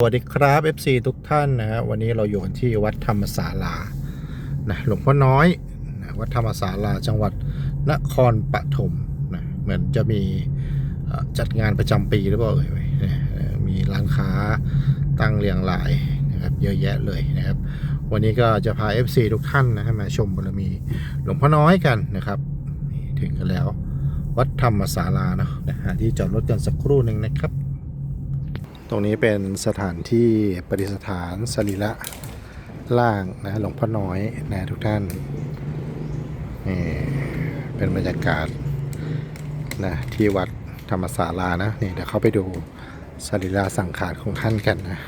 สวัสดีครับ FC ทุกท่านนะฮะวันนี้เราอยู่กันที่วัดธรรมศาลานะหลวงพ่อน้อยนะวัดธรรมศาลาจังหวัดนครปฐมนะเหมือนจะมีจัดงานประจำปีหรือเปล่าเอ่ยมีร้านค้าตั้งเรียงรายนะครับเยอะแยะเลยนะครับ วันนี้ก็จะพา FC ทุกท่านนะมาชมบารมีหลวงพ่อน้อยกันนะครับถึงกันแล้ว วัดธรรมศาลาเนาะนะที่จอดรถกันสักครู่หนึ่งนะครับ ตรงนี้เป็นสถานที่ประดิษฐานสรีระล่างนะหลวงพ่อน้อยนะทุกท่านนี่เป็นบรรยากาศนะที่วัดธรรมศาลานะนี่เดี๋ยวเข้าไปดูสรีระสังขารของท่านกันนะ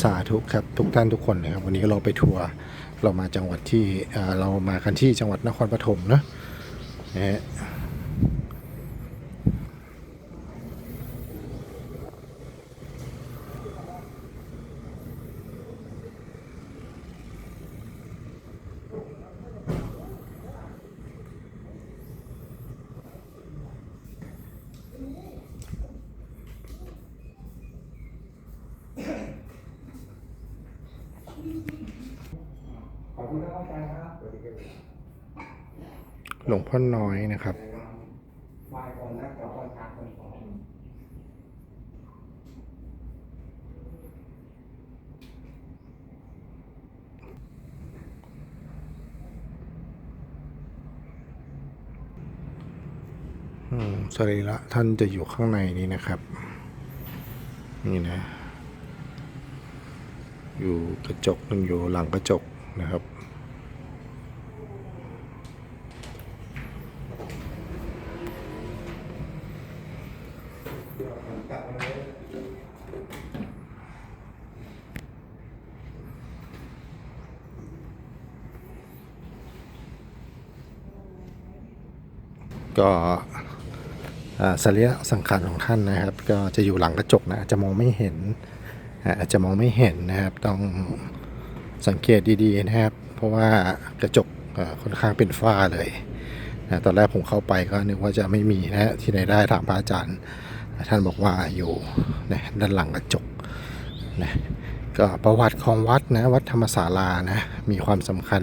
สาธุครับทุกท่านทุกคนนะครับวันนี้เราไปทัวร์เรามาจังหวัดที่เออเรามากันที่จังหวัดนครปฐมเนอะนะฮะ ขอบคุณครับอาจารย์ครับ หลวงพ่อน้อยนะครับสองอืมสรีระท่านจะอยู่ข้างในนี้นะครับ นี่นะ อยู่กระจกหนึ่งอยู่หลังกระจกนะครับ ก็สรีระสังขารของท่านนะครับ ก็จะอยู่หลังกระจกนะจะมองไม่เห็นอาจจะมองไม่เห็นนะครับ ต้องสังเกตดีๆนะครับ เพราะว่ากระจกค่อนข้างเป็นฝ้าเลยนะตอนแรกผมเข้าไปก็นึกว่าจะไม่มีนะที่ไหนได้ถามพระอาจารย์ ท่านบอกว่าอยู่นะด้านหลังกระจกนะก็ประวัติของวัดนะวัดธรรมศาลานะมีความสำคัญ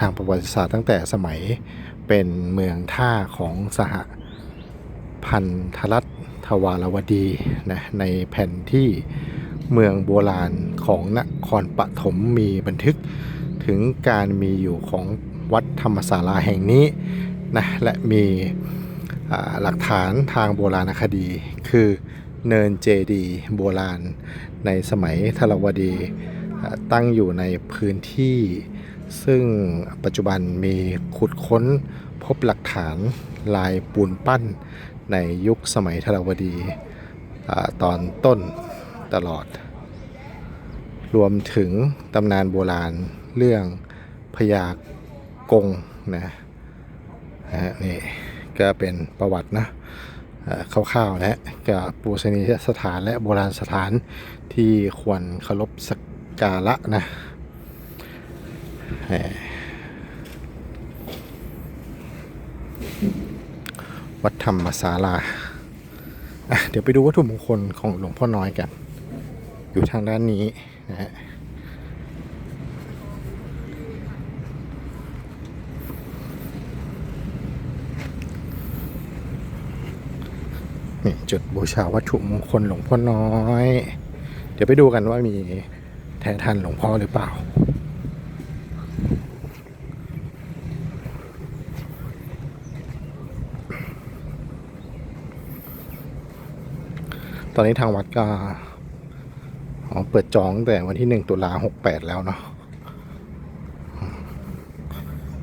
ทางประวัติศาสตร์ตั้งแต่สมัย เป็นเมืองท่าของสหพันธรัฐทวารวดีนะในแผ่นที่เมืองโบราณของนครปฐมมีบันทึกถึงการมีอยู่ของวัดธรรมศาลาแห่งนี้นะและมีหลักฐานทางโบราณคดี คือเนินเจดีโบราณในสมัยทรวดีตั้งอยู่ในพื้นที่ ซึ่งปัจจุบันมีขุดค้นพบหลักฐานลายปูนปั้นในยุคสมัยธรวดีอตอนต้นตลอด รวมถึงตำนานโบราณเรื่องพญากงนะนะฮะนี่ก็เป็นประวัตินะคร่าวๆนะกับปูชนียสถานและโบราณสถานที่ควรเคารพสักการะนะ วัดธรรมศาลา เดี๋ยวไปดูวัตถุมงคลของหลวงพ่อน้อยกัน อยู่ทางด้านนี้นะฮะนี่จุดบูชาวัตถุมงคลหลวงพ่อน้อย เดี๋ยวไปดูกันว่ามีแท้ทันหลวงพ่อหรือเปล่า ตอนนี้ทางวัดก็เปิดจองตั้งแต่วันที่หนึ่งตุลาหกแปดแล้วเนาะ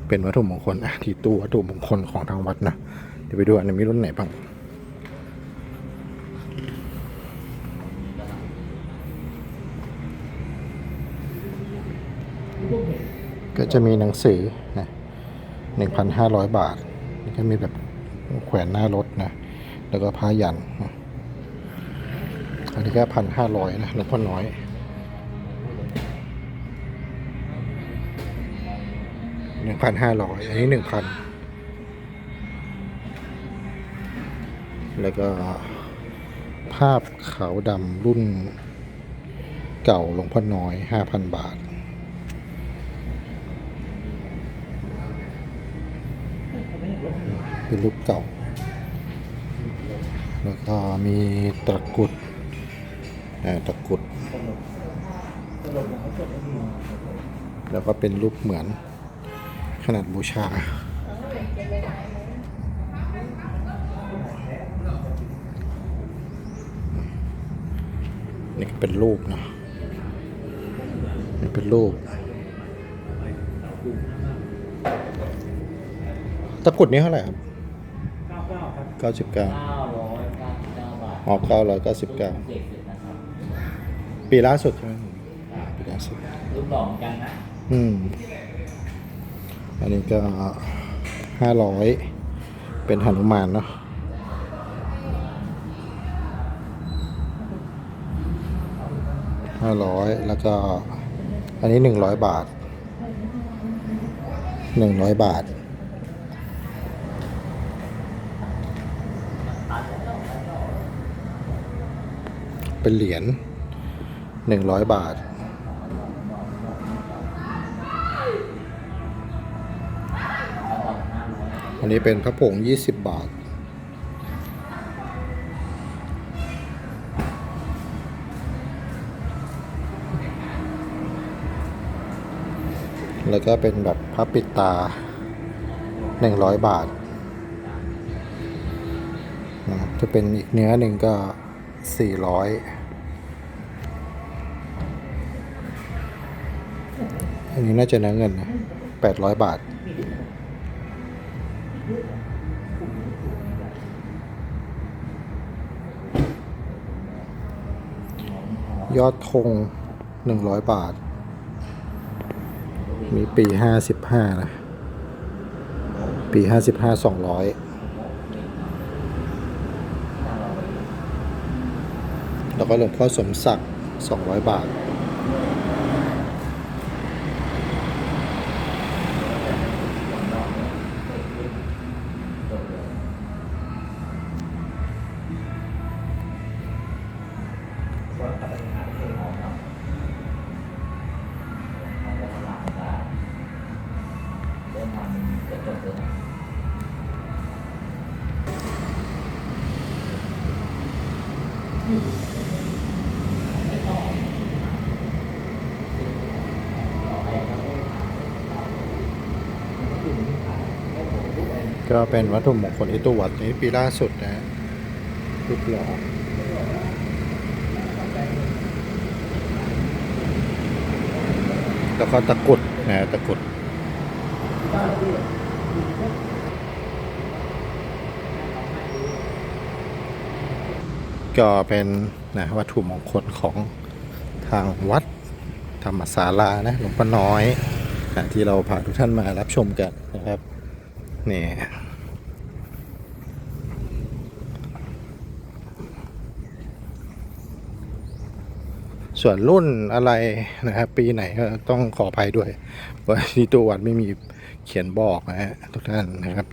เป็นวัตถุมงคลอะที่ตู้วัตถุมงคลของทางวัดนะเดี๋ยวไปดูอันนี้มีรุ่นไหนบ้างก็จะมีหนังสือนะหนึ่งพันห้าร้อยบาทก็มีแบบแขวนหน้ารถนะ แล้วก็ผ้ายันนะ อันนี้ก็พันห้าร้อยนะหลวงพ่อน้อยหนึ่งพันห้าร้อยอันนี้หนึ่งพันแล้วก็ภาพขาวดำรุ่นเก่าหลวงพ่อน้อย5,000บาท เป็นรูปเก่า แล้วก็มีตะกรุด ตะกรุด แล้วก็เป็นรูปเหมือนขนาดบูชานี่ก็เป็นรูปเนอะนี่เป็นรูป ตะกรุดนี้เท่าไหร่ครับเก้าเก้าครับเก้าสิบเก้าเก้าร้อยเก้าสิบเก้าบาทอ๋อเก้าร้อยเก้าสิบเก้า ปีล่าสุดใช่ไหมปีล่าสุดรูปหล่อเหมือนกันนะอืม อันนี้ก็ห้าร้อยเป็นหนุมานเนาะห้าร้อยแล้วก็ อันนี้หนึ่งร้อยบาทหนึ่งร้อยบาทเป็นเหรียญ 100 บาท อันนี้เป็นพระผง 20 บาท แล้วก็เป็นแบบพระปิดตา 100 บาทนะครับถ้าเป็นอีกเนื้อหนึ่งก็ 400 นนี้น่าจะเนื้อเงินนะแปดร้อยบาท ยอดธงหนึ่งร้อยบาท มีปีห้าสิบห้านะ ปีห้าสิบห้าสองร้อยแล้วก็หลวงพ่อสมศักดิ์สองร้อยบาท เริ่มทำกระจกเลยนะก็เป็นวัตถุมงคลที่ตัววัดนี้ปีล่าสุดนะฮะรูปหล่อ แล้วก็ตะกุดนะตะกุดก็เป็นนะวัตถุมงคลของทางวัดธรรมศาลานะหลวงพ่อน้อยนะที่เราพาทุกท่านมารับชมกันนะครับนี่ ส่วนรุ่นอะไรนะครับ ปีไหนก็ต้องขออภัยด้วยว่าที่ตัววัดไม่มีเขียนบอกนะฮะทุกท่านนะครับ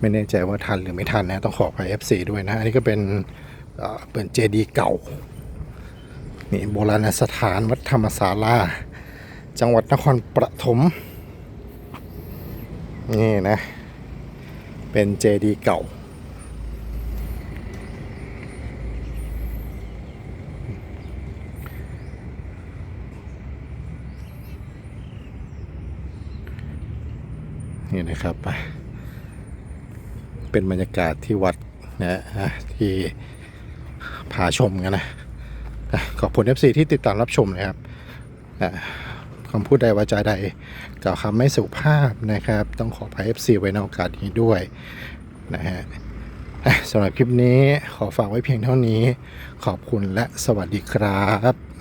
ไม่แน่ใจว่าทันหรือไม่ทันนะต้องขออภัย F4 ด้วยนะ อันนี้ก็เป็นเป็นเจดีเก่านี่โบราณสถานวัดธรรมศาลาจังหวัดนครปฐมนี่นะ เป็นเจดีเก่า นี่นะครับเป็นบรรยากาศที่วัดนะอะที่พาชมกันนะอะขอบคุณ FC ที่ติดตามรับชมนะครับคำพูดใดวาจาใดกล่าวคำไม่สุภาพนะครับ ต้องขออภัย FC ไว้ในโอกาสนี้ด้วยนะฮะสำหรับคลิปนี้ขอฝากไว้เพียงเท่านี้ ขอบคุณและสวัสดีครับ